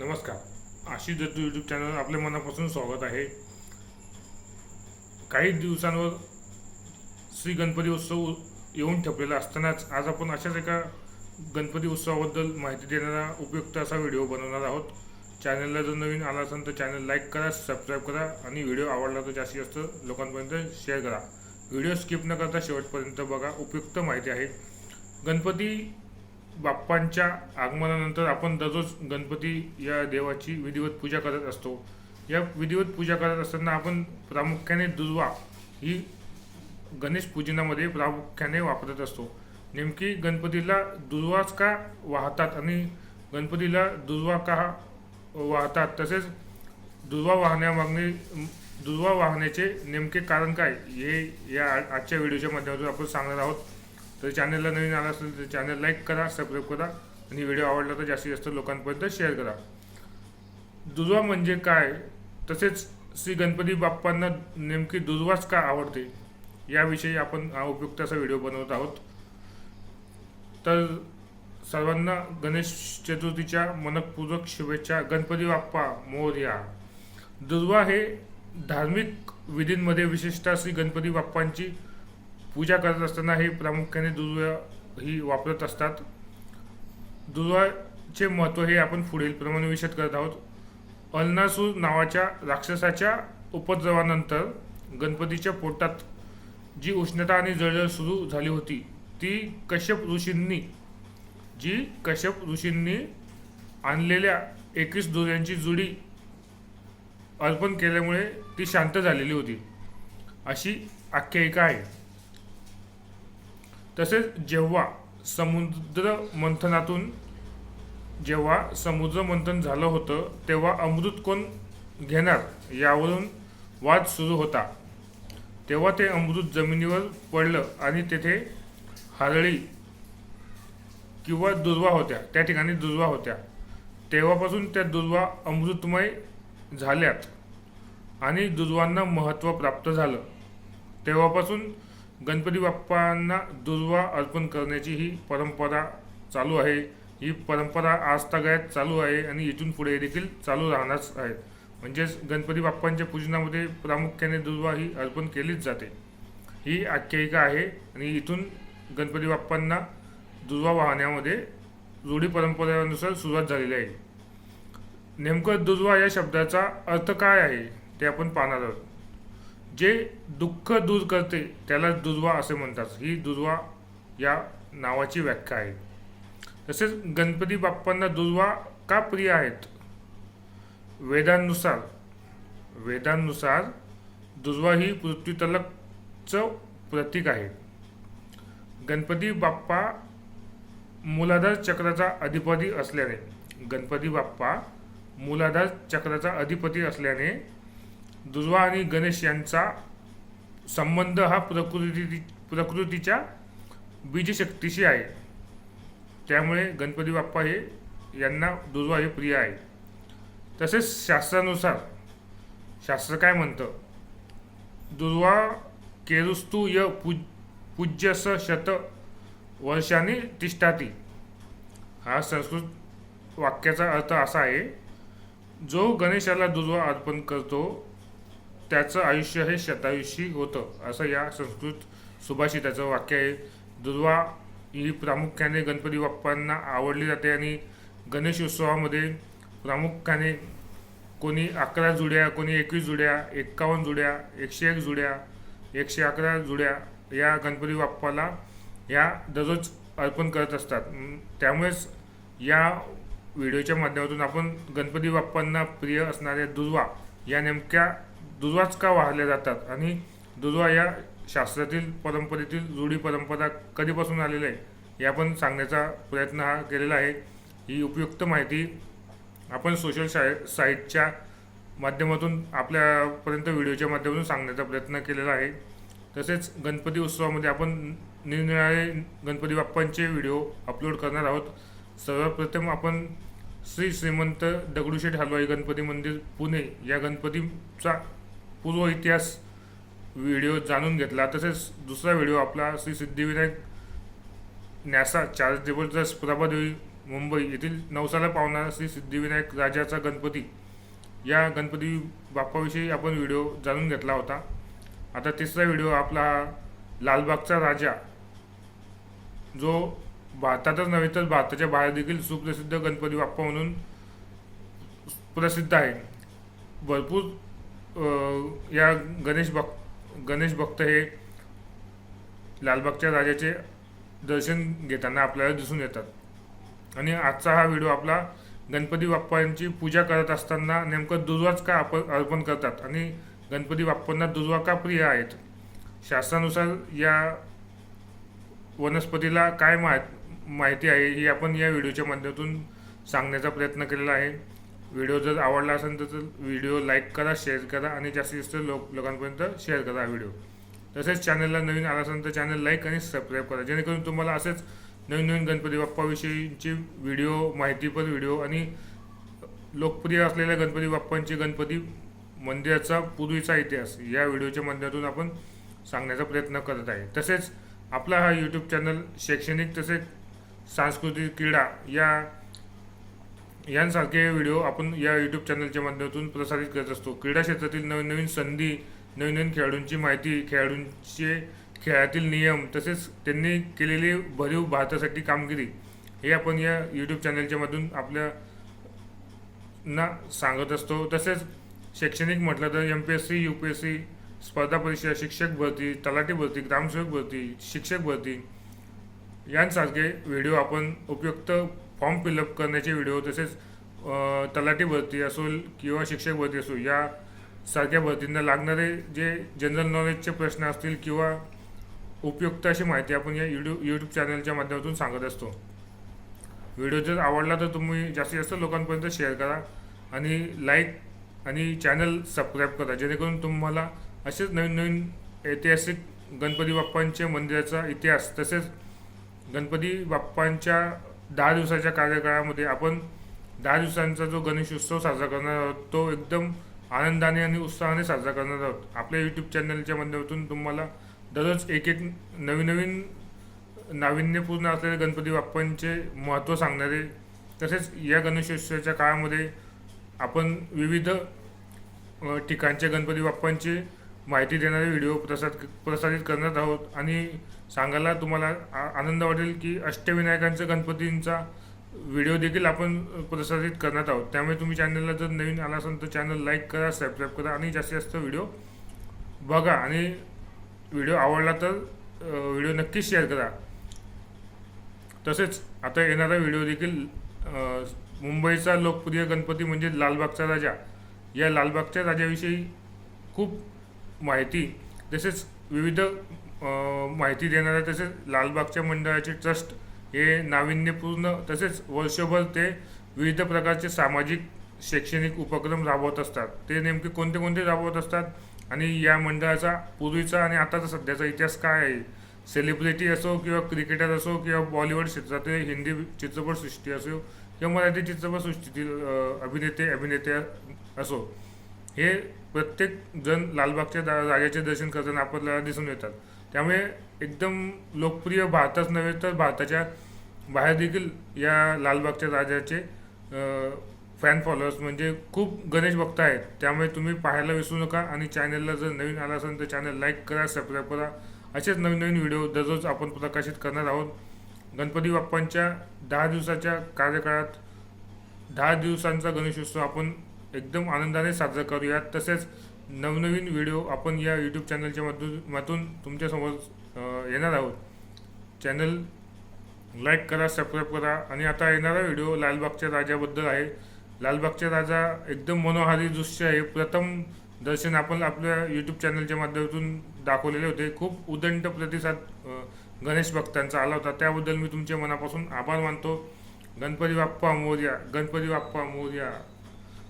नमस्कार. Ashish Dattu YouTube channel आपल्या मनापासून स्वागत आहे. काही दिवसांवर श्री गणपती उत्सव येऊन ठेपलेला असतानाच आज आपण अशाच एका गणपती उत्सवाबद्दल माहिती देणारा उपयुक्त असा व्हिडिओ बनवणार आहोत. चॅनलला जर नवीन आला असेल तर चॅनल लाईक करा सबस्क्राईब करा आणि व्हिडिओ आवडला तर जास्तीत जास्त लोकांपर्यंत शेअर करा. व्हिडिओ स्किप न करता शेवटपर्यंत बघा उपयुक्त माहिती आहे. गणपती बाप्पांच्या आगमनानंतर आपण दररोज गणपती या देवाची विधिवत पूजा करत असतो. या विधिवत पूजा करत असताना आपण प्रामुख्याने दुर्वा ही गणेश पूजनामध्ये प्रामुख्याने वापरत असतो. नेमकी गणपतीला दुर्वाच का वाहतात आणि गणपतीला दुर्वा का वाहतात? तसेच दुर्वा वाहण्यामागणे दुर्वा वाहण्याचे नेमके कारण काय? हे या आजच्या व्हिडिओच्या माध्यमातून आपण सांगणार आहोत. तर चॅनलला नवीन आला असेल तर चॅनल लाईक करा सबस्क्राईब करा. आणि व्हिडिओ आवडला तर जास्तीत जास्त लोकांपर्यंत शेअर करा. दुर्वा म्हणजे काय? तसेच श्री गणपती बाप्पांना नेमकी दुर्वाच का आवडते? याविषयी आपण हा उपयुक्त असा व्हिडिओ बनवत आहोत. तर सर्वांना गणेश चतुर्थीच्या मनपूर्वक शुभेच्छा. गणपती बाप्पा मोर्या दुर्वा हे धार्मिक विधींमध्ये विशेषतः श्री गणपती बाप्पांची पूजा करत असताना हे प्रामुख्याने दुर्वा ही वापरत असतात. दुर्वाचे महत्त्व हे आपण पुढील प्रमाणे विषद करत आहोत. अल्नासूर नावाच्या राक्षसाच्या उपद्रवानंतर गणपतीच्या पोटात जी उष्णता आणि जळजळ सुरू झाली होती ती कश्यप ऋषींनी जी कश्यप ऋषींनी आणलेल्या एकवीस दुर्यांची जुडी अर्पण केल्यामुळे ती शांत झालेली होती. अशी आख्यायिका आहे. तसेच जेव्हा समुद्र मंथनातून जेव्हा समुद्र मंथन झालं होतं तेव्हा अमृत कोण घेणार यावरून वाद सुरू होता. तेव्हा ते अमृत जमिनीवर पडलं आणि तेथे हरळी किंवा दुर्वा होत्या. त्या ठिकाणी दुर्वा होत्या. तेव्हापासून त्या दुर्वा अमृतमय झाल्यात आणि दुर्वांना महत्त्व प्राप्त झालं. तेव्हापासून गणपती बाप्पांना दुर्वा अर्पण करण्याची ही परंपरा चालू आहे. ही परंपरा आजतागायत चालू आहे आणि इथून पुढे देखील चालू राहणारच आहेत. म्हणजेच गणपती बाप्पांच्या पूजनामध्ये प्रामुख्याने दुर्वा ही अर्पण केलीच जाते. ही आख्यायिका आहे आणि इथून गणपती बाप्पांना दुर्वा वाहण्यामध्ये रूढी परंपरेनुसार सुरुवात झालेली आहे. नेमकं दुर्वा या शब्दाचा अर्थ काय आहे ते आपण पाहणार आहोत. जे दुःख दूर करते त्याला दुर्वा असे म्हणतात. ही दुर्वा या नावाची व्याख्या आहे. तसेच गणपती बाप्पांना दुर्वा का प्रिय आहेत? वेदांनुसार वेदांनुसार दुर्वा ही पृथ्वीतलकचं प्रतीक आहे. गणपती बाप्पा मूलाधार चक्राचा अधिपती असल्याने गणपती बाप्पा मूलाधार चक्राचा अधिपती असल्याने दुर्वा आणि गणेश यांचा संबंध हा प्रकृती प्रकृतीच्या बीजशक्तीशी आहे. त्यामुळे गणपती बाप्पा हे यांना दुर्वा हे प्रिय आहे. तसेच शास्त्रानुसार शास्त्र काय म्हणतं? दुर्वा केरुस्तू य पूज पूज्यस शत वर्षांनी तिष्ठाती. हा संस्कृत वाक्याचा अर्थ असा आहे जो गणेशाला दुर्वा अर्पण करतो त्याचं आयुष्य हे शतायुषी होतं असं या संस्कृत सुभाषिताचं वाक्य आहे. दुर्वा ही प्रामुख्याने गणपती बाप्पांना आवडली जाते आणि गणेश उत्सवामध्ये प्रामुख्याने कोणी अकरा जुड्या कोणी एकवीस जुड्या एक्कावन्न जुड्या एकशे एक जुड्या एकशे अकरा जुड्या या गणपती बाप्पाला या दररोज अर्पण करत असतात. त्यामुळेच या व्हिडिओच्या माध्यमातून आपण गणपती बाप्पांना प्रिय असणाऱ्या दुर्वा या नेमक्या दुर्वाच का वाहल्या जातात? आणि दुर्वा या शास्त्रातील परंपरेतील रूढी परंपरा कधीपासून आलेली आहे? या पण सांगण्याचा प्रयत्न हा केलेला आहे. ही उपयुक्त माहिती आपण सोशल साय साईटच्या माध्यमातून आपल्यापर्यंत व्हिडिओच्या माध्यमातून सांगण्याचा प्रयत्न केलेला आहे. तसेच गणपती उत्सवामध्ये आपण निरनिराळे गणपती बाप्पांचे व्हिडिओ अपलोड करणार आहोत. सर्वप्रथम आपण श्री श्रीमंत दगडूशेठ हलवाई गणपती मंदिर पुणे. या गणपतीचा पूर्व इतिहास व्हिडिओ जाणून घेतला. तसेच दुसरा व्हिडिओ आपला श्री सिद्धिविनायक न्यासा चॅरिटेबल ट्रस्ट प्रभादेवी मुंबई येथील नवसाला पावणारा श्री सिद्धिविनायक राजाचा गणपती. या गणपती बाप्पाविषयी आपण व्हिडिओ जाणून घेतला होता. आता तिसरा व्हिडिओ आपला लालबागचा राजा जो भारतातच नव्हे तर भारताच्या बाहेर देखील सुप्रसिद्ध गणपती बाप्पा म्हणून प्रसिद्ध आहे भरपूर या गणेश भक्त गणेश भक्त हे लालबागच्या राजाचे दर्शन घेताना आपल्याला दिसून येतात. आणि आजचा हा व्हिडिओ आपला गणपती बाप्पांची पूजा करत असताना नेमकं दुर्वाच का आप अर्पण करतात आणि गणपती बाप्पांना दुर्वा का प्रिय आहेत? शास्त्रानुसार या वनस्पतीला काय माहीत माहिती आहे ही आपण या व्हिडिओच्या माध्यमातून सांगण्याचा प्रयत्न केलेला आहे. व्हिडिओ जर आवडला असेल तर व्हिडिओ लाईक करा शेअर करा आणि जास्तीत जास्त लोक लोकांपर्यंत शेअर करा हा व्हिडिओ. तसेच चॅनलला नवीन आला असेल तर चॅनल लाईक आणि सबस्क्राईब करा. जेणेकरून तुम्हाला असेच नवीन नवीन गणपती बाप्पाविषयीची व्हिडिओ माहितीपर व्हिडिओ आणि लोकप्रिय असलेल्या गणपती बाप्पांची गणपती मंदिराचा पूर्वीचा इतिहास या व्हिडिओच्या माध्यमातून आपण सांगण्याचा प्रयत्न करत आहे. तसेच आपला हा यूट्यूब चॅनल शैक्षणिक तसेच सांस्कृतिक क्रीडा या यांसारखे व्हिडिओ आपण या यूट्यूब चॅनलच्या माध्यमातून प्रसारित करत असतो. क्रीडा क्षेत्रातील नवीन नवीन संधी नवीन नवीन खेळाडूंची माहिती खेळाडूंचे खेळातील नियम तसेच त्यांनी केलेली भरीव भारतासाठी कामगिरी हे आपण या यूट्यूब चॅनलच्या मधून आपल्या ना सांगत असतो. तसेच शैक्षणिक म्हटलं तर M P S C U P S C स्पर्धा परीक्षा शिक्षक भरती तलाठी भरती ग्रामसेवक भरती शिक्षक भरती यांसारखे व्हिडिओ आपण उपयुक्त फॉर्म फिलअप करण्याचे व्हिडिओ तसेच तलाठी भरती असो किंवा शिक्षक भरती असो या सारख्या भरतींना लागणारे जे जनरल नॉलेजचे प्रश्न असतील किंवा उपयुक्त अशी माहिती आपण या यूट्यूब यूट्यूब चॅनलच्या माध्यमातून सांगत असतो. व्हिडिओ जर आवडला तर तुम्ही जास्तीत जास्त लोकांपर्यंत शेअर करा आणि लाईक आणि चॅनल सबस्क्राईब करा जेणेकरून तुम्हाला असेच नवीन नवीन ऐतिहासिक गणपती बाप्पांच्या मंदिराचा इतिहास तसेच गणपती बाप्पांच्या दहा दिवसाच्या कार्यकाळामध्ये आपण दहा दिवसांचा जो गणेशोत्सव साजरा करणार आहोत तो एकदम आनंदाने आणि उत्साहाने साजरा करणार आहोत. आपल्या यूट्यूब चॅनलच्या माध्यमातून तुम्हाला दररोज एक एक नवीन नवीन नाविन्यपूर्ण असलेले गणपती बाप्पांचे महत्त्व सांगणारे तसेच या गणेशोत्सवाच्या काळामध्ये आपण विविध ठिकाणच्या गणपती बाप्पांची माहिती देणारे व्हिडिओ प्रसाद प्रसारित करणार आहोत. आणि सांगायला तुम्हाला आ- आनंद वाटेल की अष्टविनायकांचा गणपतींचा व्हिडिओ देखील आपण प्रसारित करणार आहोत. त्यामुळे तुम्ही चॅनलला जर नवीन आला असाल तर चॅनल लाईक करा सबस्क्राईब करा आणि जास्तीत जास्त व्हिडिओ बघा. आणि व्हिडिओ आवडला तर व्हिडिओ नक्कीच शेअर करा. तसेच आता येणारा व्हिडिओ देखील मुंबईचा लोकप्रिय गणपती म्हणजे लालबागचा राजा. या लालबागच्या राजाविषयी खूप माहिती. तसेच विविध माहिती देणाऱ्या तसेच लालबागच्या मंडळाचे ट्रस्ट हे नाविन्यपूर्ण तसेच वर्षभर ते विविध प्रकारचे सामाजिक शैक्षणिक उपक्रम राबवत असतात. ते नेमके कोणते कोणते राबवत असतात आणि या मंडळाचा पूर्वीचा आणि आताचा सध्याचा इतिहास काय आहे? सेलिब्रिटी असो किंवा क्रिकेटर असो किंवा बॉलिवूड क्षेत्रातील हिंदी चित्रपटसृष्टी असो किंवा मराठी चित्रपटसृष्टीतील अभिनेते अभिनेते अभिनेत्या असो. हे प्रत्येक जण लालबागच्या दा- राजाचे दर्शन करताना आपल्याला दिसून येतात. त्यामुळे एकदम लोकप्रिय भारतच नव्हे तर भारताच्या बाहेर देखील या लालबागच्या राजाचे फॅन फॉलोअर्स म्हणजे खूप गणेश भक्त आहेत. त्यामुळे तुम्ही पाहायला विसरू नका आणि चॅनलला जर नवीन आला असेल तर चॅनल लाईक करा सबस्क्राईब करा. असेच नवीन नवीन व्हिडिओ दररोज आपण प्रकाशित करणार आहोत. गणपती बाप्पांच्या दहा दिवसाच्या कार्यकाळात दहा दिवसांचा गणेशोत्सव आपण एकदम आनंदाने साजरा करूयात. तसेच नवनवीन व्हिडिओ आपण या यूट्यूब चॅनलच्या माध्यमातून तुमच्यासमोर येणार आहोत. चॅनल लाईक करा सबस्क्राईब करा. आणि आता येणारा व्हिडिओ लालबागच्या राजाबद्दल आहे. लालबागच्या राजा एकदम मनोहारी दृश्य आहे. प्रथम दर्शन आपण आपल्या यूट्यूब चॅनलच्या माध्यमातून दाखवलेले होते. खूप उदंड प्रतिसाद गणेश भक्तांचा आला होता. त्याबद्दल मी तुमच्या मनापासून आभार मानतो. गणपती बाप्पा मोर्या गणपती बाप्पा मोर्या.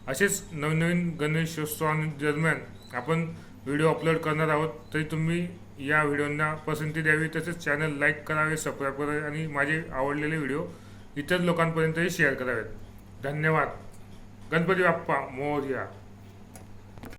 असेच नवनवीन नवीन गणेशोत्सवादरम्यान आपण व्हिडिओ अपलोड करणार आहोत. तरी तुम्ही या व्हिडिओंना पसंती द्यावी. तसेच चॅनल लाईक करावे सबस्क्राईब करावे आणि माझे आवडलेले व्हिडिओ इतर लोकांपर्यंतही शेअर करावेत. धन्यवाद. गणपती बाप्पा मोर्या.